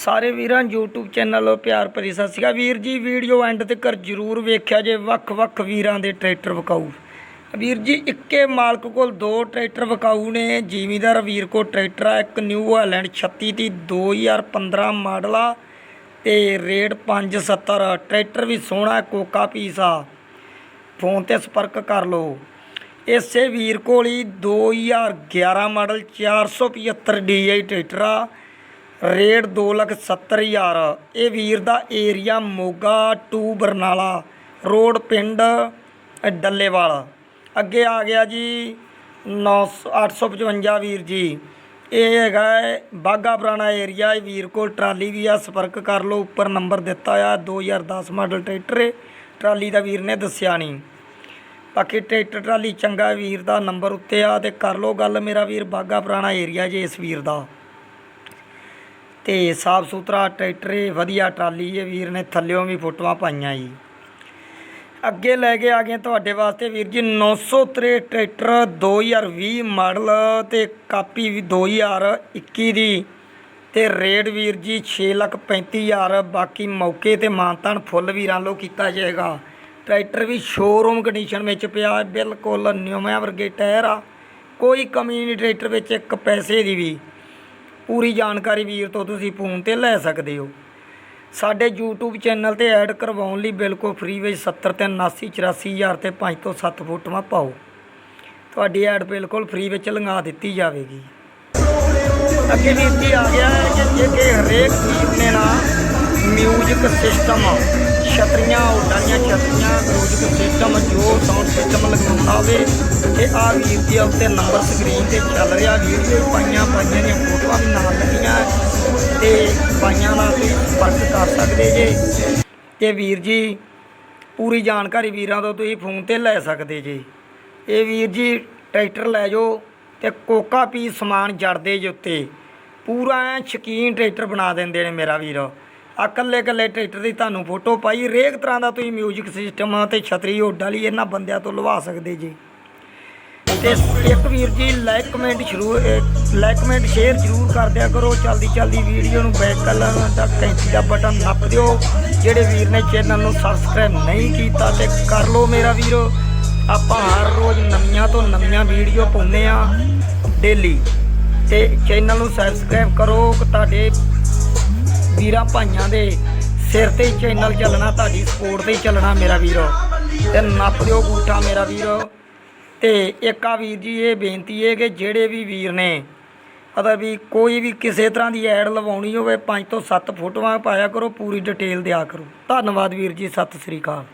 ਸਾਰੇ ਵੀਰਾਂ YouTube channel ਨੂੰ ਪਿਆਰ ਭਰੀ ਸਤਿ ਸ਼੍ਰੀ ਅਕਾਲ। ਵੀਰ ਜੀ ਵੀਡੀਓ ਐਂਡ ਤੱਕ ਜਰੂਰ ਵੇਖਿਆ ਜੇ ਵੱਖ-ਵੱਖ ਵੀਰਾਂ ਦੇ ਟਰੈਕਟਰ ਵਿਕਾਊ। ਵੀਰ ਜੀ, ਇੱਕੇ ਮਾਲਕ ਕੋਲ ਦੋ ਟਰੈਕਟਰ ਵਿਕਾਊ ਨੇ। ਜ਼ਿਮੀਦਾਰ ਵੀਰ ਕੋ ਟਰੈਕਟਰ ਆ, ਇੱਕ ਨਿਊ ਹਾਲੈਂਡ 36 ਦੀ 2015 ਮਾਡਲ ਆ ਤੇ ਰੇਟ 570 ਟਰੈਕਟਰ ਵੀ ਸੋਹਣਾ, ਕੋਕਾ ਪੀਸ ਆ। ਫੋਨ ਤੇ ਸੰਪਰਕ ਕਰ ਲਓ। ਇਸੇ ਵੀਰ ਕੋਲ ਹੀ 2011 ਮਾਡਲ 475 DI ਟਰੈਕਟਰ ਆ। ਰੇਟ 270000 ਇਹ ਵੀਰ ਦਾ area Moga to Barnala, road ਪਿੰਡ ਡੱਲੇਵਾਲ। ਅੱਗੇ ਆ ਗਿਆ ਜੀ 9 855 ਵੀਰ ਜੀ। ਇਹ ਹੈਗਾ ਹੈ ਬਾਗਾ ਪੁਰਾਣਾ ਏਰੀਆ। ਇਹ ਵੀਰ ਕੋਲ ਟਰਾਲੀ ਵੀ ਆ, ਸੰਪਰਕ ਕਰ ਲਓ, ਉੱਪਰ ਨੰਬਰ ਦਿੱਤਾ ਆ 2010 ਮਾਡਲ ਟਰੈਕਟਰ ਹੈ ਟਰਾਲੀ ਦਾ ਵੀਰ ਨੇ ਦੱਸਿਆ ਨਹੀਂ। ਬਾਕੀ ਟਰੈਕਟਰ ਟਰਾਲੀ ਚੰਗਾ ਵੀਰ ਦਾ ਨੰਬਰ ਉੱਤੇ ਆ ਤੇ ਕਰ ਲਓ ਗੱਲ। ਮੇਰਾ ਵੀਰ ਬਾਗਾ ਪੁਰਾਣਾ ਏਰੀਆ ਜੇ ਇਸ ਵੀਰ ਦਾ। ਤੇ ਸਾਫ਼ ਸੁਥਰਾ ਟਰੈਕਟਰ ਏ ਵਧੀਆ ਟਰਾਲੀ ਏ ਵੀਰ ਨੇ ਥੱਲਿਓਂ ਵੀ ਫੋਟੋਆਂ ਪਾਈਆਂ ਜੀ। ਅੱਗੇ ਲੈ ਕੇ ਆ ਗਏ ਤੁਹਾਡੇ ਵਾਸਤੇ ਵੀਰ ਜੀ 963 ਟਰੈਕਟਰ 2020 ਮਾਡਲ ਤੇ ਕਾਪੀ ਵੀ 2021 ਦੀ। ਤੇ ਰੇਟ ਵੀਰ ਜੀ 635000 ਬਾਕੀ ਮੌਕੇ ਤੇ ਮਾਨਤਾਨ ਫੁੱਲ ਵੀਰਾਂ ਲੋ ਕੀਤਾ ਜਾਏਗਾ। ਟਰੈਕਟਰ ਵੀ ਸ਼ੋਰੂਮ ਕੰਡੀਸ਼ਨ ਵਿੱਚ ਪਿਆ, ਬਿਲਕੁਲ ਨਿਊਮਿਆਂ ਵਰਗੇ ਟਾਇਰ ਆ। ਕੋਈ ਕਮੀ ਨਹੀਂ ਟਰੈਕਟਰ ਵਿੱਚ, ਇੱਕ ਪੈਸੇ ਦੀ ਵੀ। ਪੂਰੀ ਜਾਣਕਾਰੀ ਵੀਰ ਤੋਂ ਤੁਸੀਂ ਫੋਨ ਤੇ ਲੈ ਸਕਦੇ ਹੋ। ਸਾਡੇ YouTube ਚੈਨਲ ਤੇ ਐਡ ਕਰਵਾਉਣ ਲਈ ਬਿਲਕੁਲ ਫ੍ਰੀ ਵਿੱਚ 70 ਤੇ 79 84000 ਤੇ 5 ਤੋਂ 7 ਫੋਟੋਆਂ ਪਾਓ। ਤੁਹਾਡੀ ਐਡ ਬਿਲਕੁਲ ਫ੍ਰੀ ਵਿੱਚ ਲੰਘਾ ਦਿੱਤੀ ਜਾਵੇਗੀ। ਅੱਗੇ ਵੀ ਇੱਥੇ ਆ ਗਿਆ ਹੈ ਕਿ ਜੇ ਕਿ ਹਰੇਕ ਚੀਜ਼ ਨੇ ਨਾ ਮਿਊਜ਼ਿਕ ਸਿਸਟਮ ਛਤਰੀਆਂ, ਉਡਾਈਆਂ ਛਤਰੀਆਂ ਮਿਊਜ਼ਿਕ ਸਿਸਟਮ ਜੋ ਸਾਊਂਡ ਸਿਸਟਮ ਲਗਾਉਣਾ ਹੋਵੇ, ਤੇ ਆ ਵੀਰ ਜੀ ਉੱਤੇ ਨੰਬਰ ਸਕਰੀਨ ਤੇ ਚੱਲ ਰਿਹਾ ਵੀਡੀਓ ਪਾਈਆਂ ਪਾਈਆਂ ਦੀਆਂ ਤੇ ਪਾਈਆਂ ਨਾਲ ਤੁਸੀਂ ਸੰਪਰਕ ਕਰ ਸਕਦੇ ਜੇ। ਤੇ ਵੀਰ ਜੀ, ਪੂਰੀ ਜਾਣਕਾਰੀ ਵੀਰਾਂ ਤੋਂ ਤੁਸੀਂ ਫੋਨ ਤੇ ਲੈ ਸਕਦੇ ਜੇ। ਇਹ ਵੀਰ ਜੀ, ਟਰੈਕਟਰ ਲੈ ਜਾਓ ਤੇ ਕੋਕਾ ਪੀ ਸਮਾਨ ਜੜਦੇ ਜੇ ਉੱਤੇ। ਪੂਰਾ ਐ ਸ਼ਕੀਨ ਟਰੈਕਟਰ ਬਣਾ ਦਿੰਦੇ ਨੇ ਮੇਰਾ ਵੀਰ। ਆ ਕੱਲੇ ਕੱਲੇ ਟਰੈਕਟਰ ਦੀ ਤੁਹਾਨੂੰ ਫੋਟੋ ਪਾਈ, ਹਰੇਕ ਤਰ੍ਹਾਂ ਦਾ ਤੁਸੀਂ ਮਿਊਜ਼ਿਕ ਸਿਸਟਮ ਤੇ ਛਤਰੀ ਉੱਡ ਲਈ ਇਹਨਾਂ ਬੰਦਿਆਂ ਤੋਂ ਲਵਾ ਸਕਦੇ ਜੀ। ਤੇ ਇੱਕ ਵੀਰ ਜੀ ਲਾਈਕ ਕਮੈਂਟ ਸ਼ੁਰੂ ਲਾਈਕ ਕਮੈਂਟ ਸ਼ੇਅਰ ਜ਼ਰੂਰ ਕਰ ਦਿਆ ਕਰੋ। ਚਲਦੀ ਚਲਦੀ ਵੀਡੀਓ ਨੂੰ ਬੈਕ ਕਰਨ ਦਾ ਕੈਂਚੀ ਦਾ ਬਟਨ ਨੱਪ ਦਿਓ। ਜਿਹੜੇ ਵੀਰ ਨੇ ਚੈਨਲ ਨੂੰ ਸਬਸਕ੍ਰਾਈਬ ਨਹੀਂ ਕੀਤਾ ਤੇ ਕਰ ਲਓ ਮੇਰਾ ਵੀਰੋ। ਆਪਾਂ ਹਰ ਰੋਜ਼ ਨਵੀਆਂ ਤੋਂ ਨਵੀਆਂ ਵੀਡੀਓ ਪਾਉਂਦੇ ਆ ਡੇਲੀ ਤੇ ਚੈਨਲ ਨੂੰ ਸਬਸਕ੍ਰਾਈਬ ਕਰੋ। ਤੁਹਾਡੇ ਵੀਰਾਂ ਭਾਈਆਂ ਦੇ ਸਿਰ ਤੇ ਚੈਨਲ ਚੱਲਣਾ, ਤੁਹਾਡੀ ਸਪੋਰਟ ਤੇ ਚੱਲਣਾ ਮੇਰਾ ਵੀਰੋ। ਤੇ ਨੱਪ ਦਿਓ ਗੂਠਾ ਮੇਰਾ ਵੀਰੋ। ਤੇ ਇੱਕ ਆ ਵੀਰ ਜੀ, ਇਹ ਬੇਨਤੀ ਹੈ ਕਿ ਜਿਹੜੇ ਵੀ ਵੀਰ ਨੇ ਅਦਰ ਵੀ ਕੋਈ ਵੀ ਕਿਸੇ ਤਰ੍ਹਾਂ ਦੀ ਐਡ ਲਵਾਉਣੀ ਹੋਵੇ, ਪੰਜ ਤੋਂ ਸੱਤ ਫੋਟੋਆਂ ਪਾਇਆ ਕਰੋ, ਪੂਰੀ ਡਿਟੇਲ ਦਿਆ ਕਰੋ। ਧੰਨਵਾਦ ਵੀਰ ਜੀ, ਸਤਿ ਸ੍ਰੀ ਅਕਾਲ।